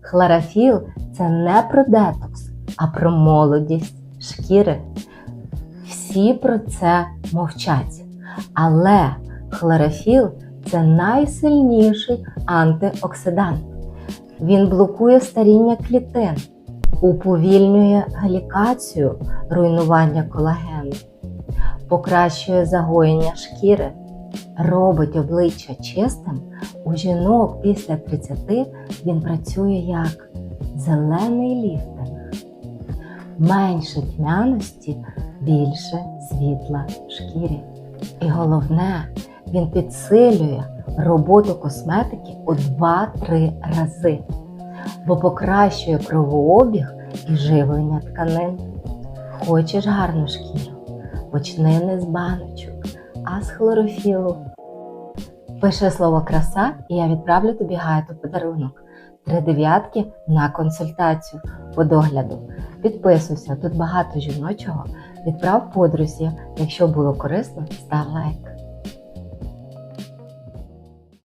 Хлорофіл це не про детокс, а про молодість шкіри. Всі про це мовчать. Але хлорофіл це найсильніший антиоксидант. Він блокує старіння клітин, уповільнює глікацію, руйнування колагену, покращує загоєння шкіри, робить обличчя чистим. У жінок після 30 він працює як зелений ліфтинг. Менше тьмяності, більше світла шкірі. І головне, він підсилює роботу косметики у 2-3 рази, бо покращує кровообіг і живлення тканин. Хочеш гарну шкіру? Почни не з баночок, а з хлорофілу. Пиши слово краса, і я відправлю тобі гайд у подарунок. Три дев'ятки на консультацію по догляду. Підписуйся, тут багато жіночого. Відправ подрузі. Якщо було корисно, став лайк.